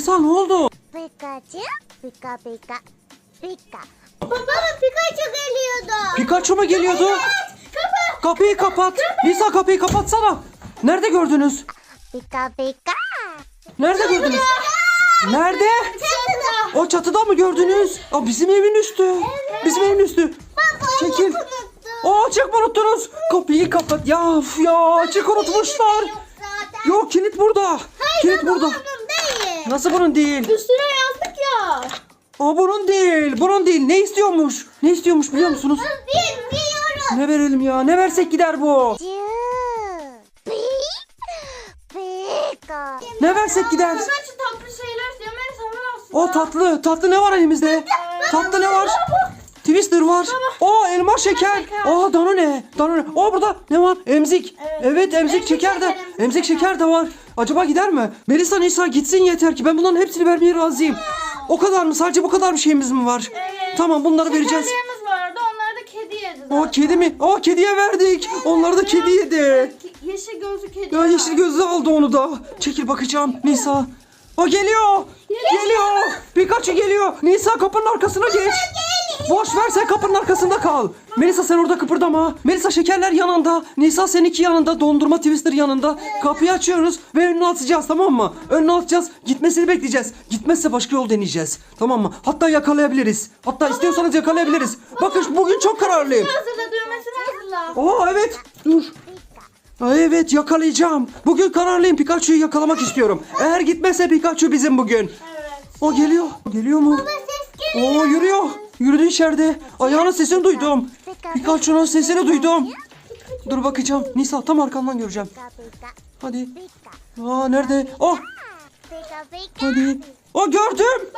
Nisa ne oldu? Pikachu, pika pika, pika. Baba Pikachu geliyordu. Pikachu mu geliyordu? Kapa. Kapıyı kapat. Nisa kapıyı kapatsana. Nerede gördünüz? Pika pika. Nerede gördünüz? Nerede? Çatıda. O çatıda mı gördünüz? Aa, bizim evin üstü. Bizim evin üstü. Çekil. Aa açık unuttunuz? Kapıyı kapat. Ya ya açık unutmuşlar. Yok kilit burada. Kilit burada. Bunun değil. Nasıl bunun değil? Üstüne yazdık ya. Aa bunun değil. Bunun değil. Ne istiyormuş? Ne istiyormuş biliyor musunuz? Bilmiyorum. Ne verelim ya? Ne versek gider bu? Ne versek gider? O tatlı. Tatlı ne var elimizde? Tatlı ne var? Twister var. O elma şeker. Aa Danone. Danone. O burada ne var? Emzik. Evet emzik şeker de. Emzik şeker de var. Acaba gider mi? Melisa Nisa gitsin yeter ki ben bunların hepsini vermeye razıyım. O kadar mı? Sadece bu kadar bir şeyimiz mi var? Tamam bunları vereceğiz. Şekerlerimiz vardı onları da kedi yedi zaten. O kedi mi? O kediye verdik. Onları da kedi yedi. Yeşil gözlü kedi. Ya var. yeşil gözlü aldı onu da. Çekil bakacağım Nisa. O geliyor. Geliyor. Pikachu geliyor. Nisa kapının arkasına geç. Boş ver sen kapının arkasında kal. Melisa sen orada kıpırdama. Melisa şekerler yanında. Nisa seninki yanında. Dondurma twister yanında. Kapıyı açıyoruz ve önünü atacağız tamam mı? Önünü atacağız. Gitmesini bekleyeceğiz. Gitmezse başka yol deneyeceğiz. Tamam mı? Hatta yakalayabiliriz. Hatta istiyorsanız yakalayabiliriz. Bakın bugün çok kararlıyım. Hazırla düğmesini hazırla. Oo evet. Dur. Ay evet yakalayacağım. Bugün kararlıyım Pikachu'yu yakalamak istiyorum. Eğer gitmezse Pikachu bizim bugün. Evet. O geliyor. Geliyor mu? Ses geliyor. Oo yürüyor. Yürüdü içeride. Ayağının sesini duydum. Pikachu'nun sesini duydum. Dur bakacağım. Nisa tam arkamdan göreceğim. Hadi. Aa nerede? Oh hadi. O gördüm.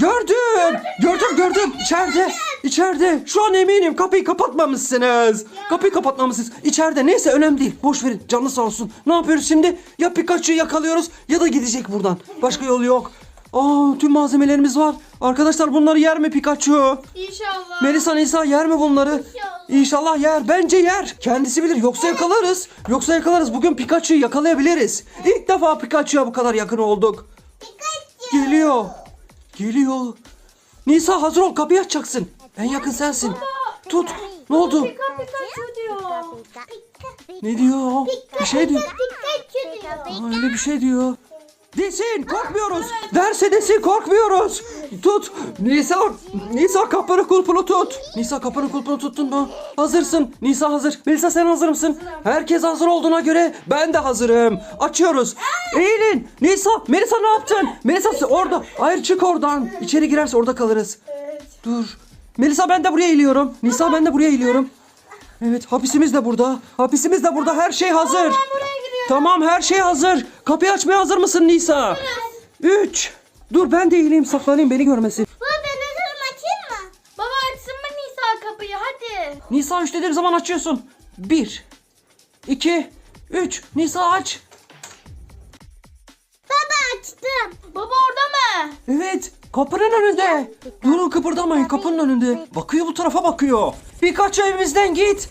Gördüm. Gördüm gördüm. İçeride. İçeride. Şu an eminim kapıyı kapatmamışsınız. Kapıyı kapatmamışsınız. İçeride. Neyse önemli değil. Boş verin. Canlı sağ olsun. Ne yapıyoruz şimdi? Ya Pikachu'yu yakalıyoruz ya da gidecek buradan. Başka yol yok. Aa tüm malzemelerimiz var. Arkadaşlar bunları yer mi Pikachu? İnşallah. Melisa Nisa yer mi bunları? İnşallah yer. Bence yer. Kendisi bilir. Yoksa yakalarız. Yoksa yakalarız. Bugün Pikachu'yu yakalayabiliriz. İlk defa Pikachu'ya bu kadar yakın olduk. Geliyor. Geliyor. Nisa hazır ol. Kapıyı açacaksın. En yakın sensin. Tut. Ne oldu? Pika Pikachu diyor. Ne diyor? Bir şey diyor. Pikachu diyor. Aa, Öyle bir şey diyor. Desin korkmuyoruz. Derse desin korkmuyoruz. Tut. Nisa, Nisa kapının kulpunu tut. Nisa kapının kulpunu tuttun mu? Hazırsın. Nisa hazır. Melisa sen hazır mısın? Herkes hazır olduğuna göre ben de hazırım. Açıyoruz. Eğilin. Nisa, Melisa ne yaptın? Melisa orada. Hayır çık oradan. İçeri girerse orada kalırız. Dur. Melisa ben de buraya eğiliyorum. Nisa ben de buraya eğiliyorum. Evet hapisimiz de burada. Hapisimiz de burada. Her şey hazır. Tamam her şey hazır. Kapıyı açmaya hazır mısın Nisa? Üç. Dur ben de eğileyim saklanayım beni görmesin. Baba ben hazırım açayım mı? Baba açsın mı Nisa kapıyı hadi. Nisa üç dediğim zaman açıyorsun. Bir. iki, Üç. Nisa aç. Baba açtım. Baba orada mı? Evet. Kapının önünde. Durun kıpırdamayın kapının önünde. Bakıyor bu tarafa bakıyor. Birkaç evimizden git.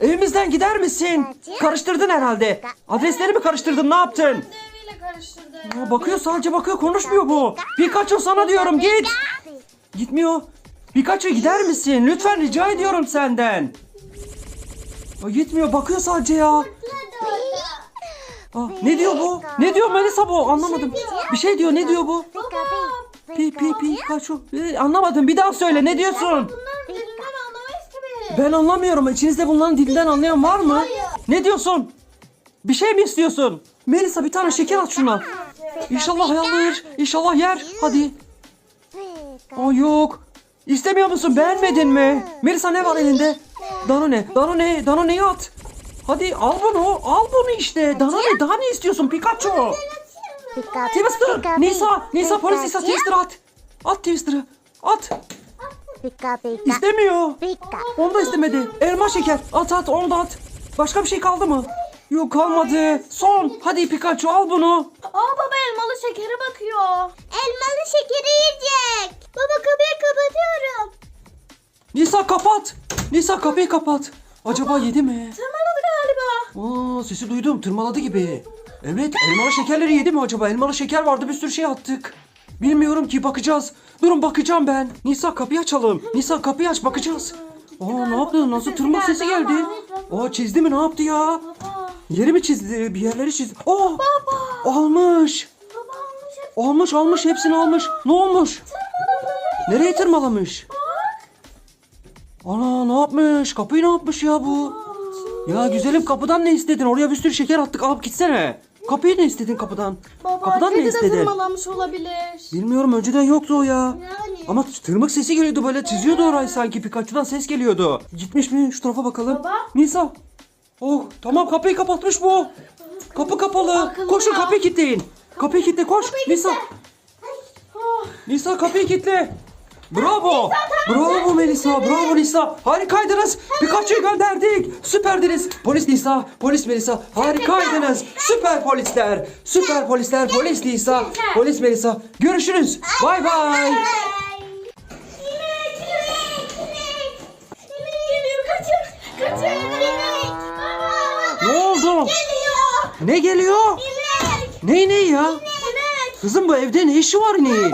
Evimizden gider misin? Karıştırdın herhalde. Adresleri mi karıştırdın ne yaptın? Deviyle karıştırdı. Aa, bakıyor sadece bakıyor konuşmuyor bu. Pikachu sana diyorum git. Gitmiyor. Pikachu gider misin? Lütfen rica ediyorum senden. Aa, gitmiyor bakıyor sadece ya. Aa, ne diyor bu? Ne diyor Melisa bu? Anlamadım. Bir şey diyor ne diyor bu? Pika Pi pi Pikachu. Ee, anlamadım bir daha söyle ne diyorsun? Bunların dilinden anlamayız ki biz. Ben anlamıyorum. İçinizde bunların dilinden anlayan var mı? Ne diyorsun? Bir şey mi istiyorsun? Melisa bir tane şeker at şuna. İnşallah hayalır. İnşallah yer. Hadi. Aa yok. İstemiyor musun? Beğenmedin mi? Melisa ne var elinde? Danone. Danone. Danone'yi at. Hadi al bunu. Al bunu işte. Danone daha ne istiyorsun Pikachu? Pika Twister. Nisa. Nisa polis Nisa Twister at. At Twister'ı. At. Pika pika. İstemiyor. Pika. Onu da istemedi. Elma şeker. At at onu da at. Başka bir şey kaldı mı? Yok kalmadı. Son. Hadi Pikachu al bunu. Aa baba elmalı şekere bakıyor. Elmalı şekeri yiyecek. Baba kapıyı kapatıyorum. Nisa kapat. Nisa kapıyı kapat. Acaba yedi mi? Tırmaladı galiba. Aa sesi duydum. Tırmaladı gibi. Evet elmalı şekerleri yedi mi acaba? Elmalı şeker vardı bir sürü şey attık. Bilmiyorum ki bakacağız. Durun bakacağım ben. Nisa kapıyı açalım. Nisa kapıyı aç bakacağız. Aa ne yaptı? Nasıl tırmık sesi geldi? Aa çizdi mi ne yaptı ya? Yeri mi çizdi? Bir yerleri çizdi. Aa! Almış. Baba almış. Almış almış hepsini almış. Ne olmuş? Nereye tırmalamış? Ana ne yapmış? Kapıyı ne yapmış ya bu? Ya güzelim kapıdan ne istedin? Oraya bir sürü şeker attık alıp gitsene. Kapıyı ne istedin kapıdan? Baba kapıdan ne kedi de istedin? olabilir. Bilmiyorum önceden yoktu o ya. Yani. Ama tırmık sesi geliyordu böyle çiziyordu orayı sanki Pikachu'dan ses geliyordu. Gitmiş mi? Şu tarafa bakalım. Baba. Nisa. Oh tamam kapıyı kapatmış bu. Kapı kapalı. Akıllı Koşun ya. kapıyı kilitleyin. Kapıyı kilitle koş. Nisa. Oh. Nisa kapıyı kilitle. Bravo. Bravo Melisa. Bravo Nisa. Harikaydınız. Pikachu'yu gönderdik. Süperdiniz. Polis Nisa. Polis Melisa. Harikaydınız. Süper polisler. Süper polisler. Polis Nisa. Polis Melisa. Görüşürüz. Bay bay. Ne oldu? Geliyor. Ne geliyor? Ne ne ya? Kızım bu evde ne işi var ineğin?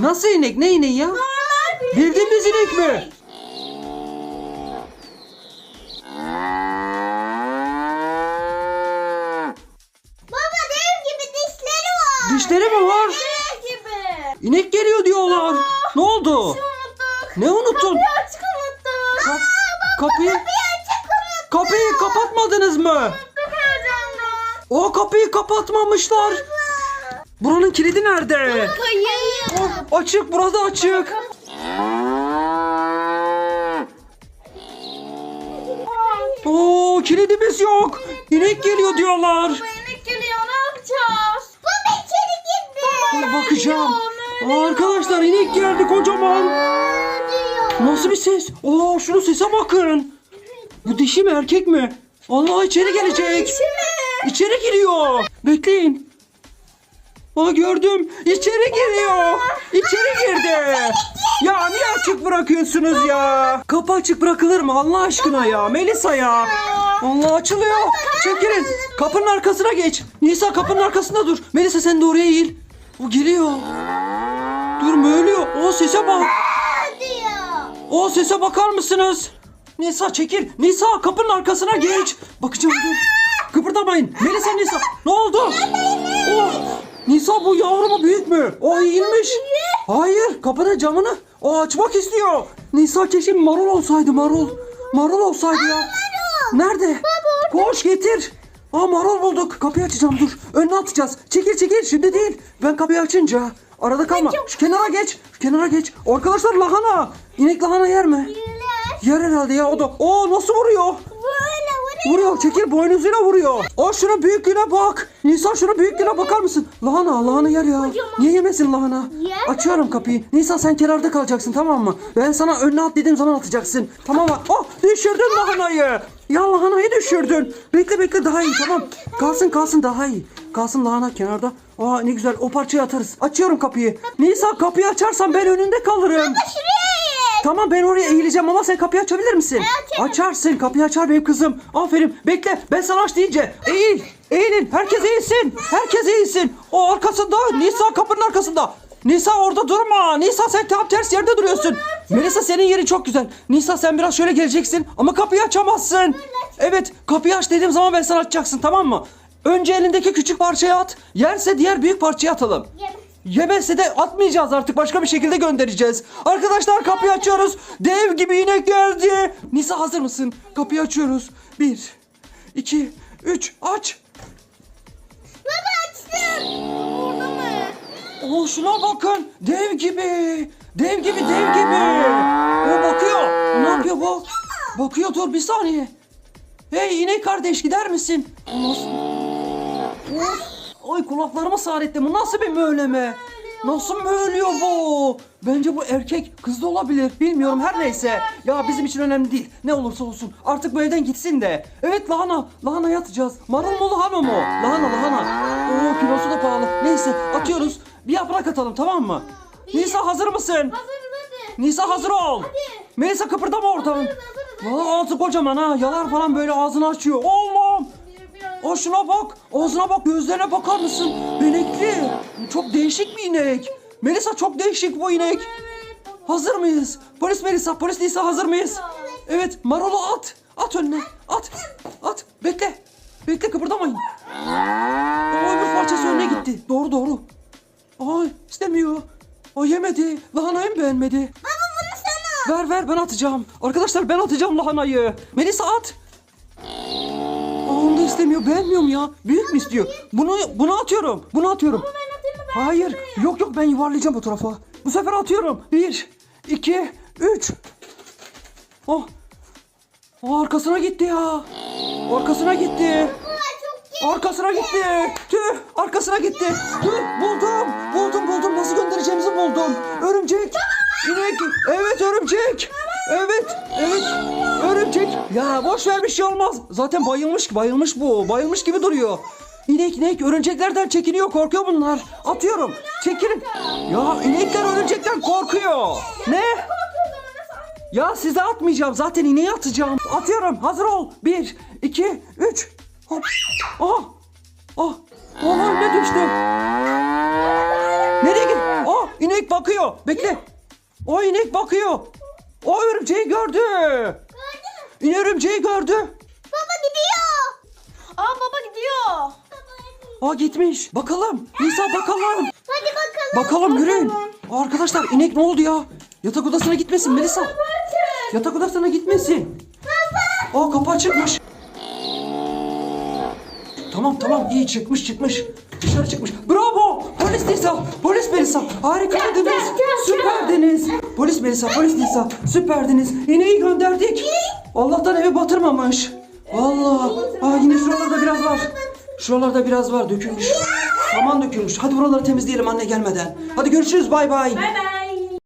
Nasıl inek? Ne ineği ya? Bir Bildiğimiz inek mi? Baba dev gibi dişleri var. Dişleri mi var? Dev gibi. İnek geliyor diyorlar. Ne oldu? Unuttuk. Ne unuttun? Açık unuttuk. Ka- kapıyı Açık unuttuk. kapıyı kapatmadınız mı? Unuttuk heyecandan. O kapıyı kapatmamışlar. Buranın kilidi nerede? Kayayım. Açık, burada açık. Oo, kilidimiz yok. İnek geliyor diyorlar. Yemek geliyor ne yapacağız? Baba içeri girdi. Bakacağım. Aa, arkadaşlar inek geldi kocaman. Nasıl bir ses? Oo, şunun sese bakın. Bu dişi mi erkek mi? Allah içeri gelecek. İçeri giriyor. Bekleyin. Aa gördüm. İçeri giriyor. İçeri girdi. Ya niye açık bırakıyorsunuz ya? Kapı açık bırakılır mı Allah aşkına ya? Melisa ya. Allah açılıyor. Çekilin. Kapının arkasına geç. Nisa kapının arkasında dur. Melisa sen de oraya eğil. O geliyor. Dur mu ölüyor? O sese bak. O sese bakar mısınız? Nisa çekil. Nisa kapının arkasına geç. Bakacağım dur. Kıpırdamayın. Melisa Nisa. Ne oldu? Oh. Nisa bu yavru mu büyük mü? O eğilmiş. Hayır kapının camını o açmak istiyor. Nisa keşke marul olsaydı marul. Marul olsaydı ya. Nerede? Koş getir. Aa marul bulduk. Kapıyı açacağım dur. Önüne atacağız. Çekil çekil şimdi değil. Ben kapıyı açınca. Arada kalma. Şu kenara geç. Şu kenara geç. Arkadaşlar lahana. İnek lahana yer mi? Yer herhalde ya o da. Oo nasıl vuruyor? Vuruyor. Çekil boynuzuyla vuruyor. O şunun büyüklüğüne bak. Nisa şunun büyüklüğüne bakar mısın? Lahana lahana yer ya. Niye yemesin lahana? Açıyorum kapıyı. Nisa sen kenarda kalacaksın tamam mı? Ben sana önüne at dediğim zaman atacaksın. Tamam mı? Oh düşürdün lahanayı. Ya lahanayı düşürdün. Bekle bekle daha iyi tamam. Kalsın kalsın daha iyi. Kalsın lahana kenarda. Aa ne güzel o parçayı atarız. Açıyorum kapıyı. Nisa kapıyı açarsan ben önünde kalırım. Şuraya eğil. Tamam ben oraya eğileceğim ama sen kapıyı açabilir misin? açarım. Açarsın kapıyı açar benim kızım. Aferin bekle ben sana aç deyince eğil. Eğilin herkes eğilsin. Herkes eğilsin. O arkasında Nisa kapının arkasında. Nisa orada durma. Nisa sen tam ters yerde duruyorsun. Melisa senin yerin çok güzel. Nisa sen biraz şöyle geleceksin ama kapıyı açamazsın. Evet kapıyı aç dediğim zaman ben sana açacaksın tamam mı? Önce elindeki küçük parçayı at. Yerse diğer büyük parçayı atalım. Yemez. Yemezse de atmayacağız artık başka bir şekilde göndereceğiz. Arkadaşlar kapıyı açıyoruz. Dev gibi inek geldi. Nisa hazır mısın? Kapıyı açıyoruz. Bir, iki, üç aç. Baba açtım. Burada mı? Oo şuna bakın. Dev gibi. Dev gibi dev gibi. O bakıyor. Ne yapıyor bu? Bakıyor dur bir saniye. Hey inek kardeş gider misin? Nasıl? Of. Ay kulaklarıma sağretti. Bu nasıl bir möğleme? Nasıl möğlüyor bu? Bence bu erkek kız da olabilir. Bilmiyorum her neyse. Ya bizim için önemli değil. Ne olursa olsun. Artık bu evden gitsin de. Evet lahana. Lahana yatacağız. Marul mu lahana mı? Lahana lahana. Oo kilosu da pahalı. Neyse atıyoruz. Bir yaprak atalım tamam mı? Nisa hazır mısın? Hazırız hadi. Nisa hazır ol. Melisa kıpırdama oradan. Valla ağzı kocaman ha. Yalar falan böyle ağzını açıyor. Allah'ım. O şuna bak. Ağzına bak. Gözlerine bakar mısın? Benekli. çok değişik bir inek. Melisa çok değişik bu inek. Hazır mıyız? Polis Melisa, polis Nisa hazır mıyız? Evet, marulu at. At önüne. At. At. Bekle. Bekle kıpırdamayın. O öbür parçası önüne gitti. Doğru doğru. Ay istemiyor. O yemedi. Lahanayı mı beğenmedi? Baba bunu sana. Ver ver ben atacağım. Arkadaşlar ben atacağım lahanayı. Melisa at. İstemiyor. Beğenmiyorum ya. Büyük mü istiyor? Bunu bunu atıyorum. Bunu atıyorum. Ben atayım mı ben? Hayır. Yok yok ben yuvarlayacağım bu tarafa. Bu sefer atıyorum. Bir, iki, üç. Oh. Oh, arkasına gitti ya. Arkasına gitti. Arkasına gitti. Tüh arkasına gitti. Tüh buldum. Buldum buldum. Nasıl göndereceğimizi buldum. Örümcek. İnek. Evet örümcek. Evet. Evet. Örümcek. Ya boş ver bir şey olmaz. Zaten bayılmış bayılmış bu. Bayılmış gibi duruyor. İnek inek örümceklerden çekiniyor korkuyor bunlar. Atıyorum. Çekilin. Ya inekler örümcekten korkuyor. Ne? Ya size atmayacağım. Zaten ineği atacağım. Atıyorum. Hazır ol. Bir, iki, üç. Hop. Aha. Ah. Aha ne düştü? Nereye git? Ah inek bakıyor. Bekle. O inek bakıyor. O örümceği gördü. İne örümceği gördü. Baba gidiyor. Aa baba gidiyor. Aa gitmiş. Bakalım. Nisa bakalım. Hadi bakalım. Bakalım yürüyün. Arkadaşlar inek ne oldu ya? Yatak odasına gitmesin Melisa. Yatak odasına gitmesin. Aa kapı açıkmış. Tamam tamam iyi çıkmış çıkmış. Dışarı çıkmış. Bravo! Polis Nisa, polis Melisa. Harikaydınız. Süperdiniz. Polis Melisa, polis Nisa. Süperdiniz. İneği gönderdik. Allah'tan evi batırmamış. Allah. Aa yine şuralarda biraz var. Şuralarda biraz var dökülmüş. Saman dökülmüş. Hadi buraları temizleyelim anne gelmeden. Hadi görüşürüz bay bay. Bay bay.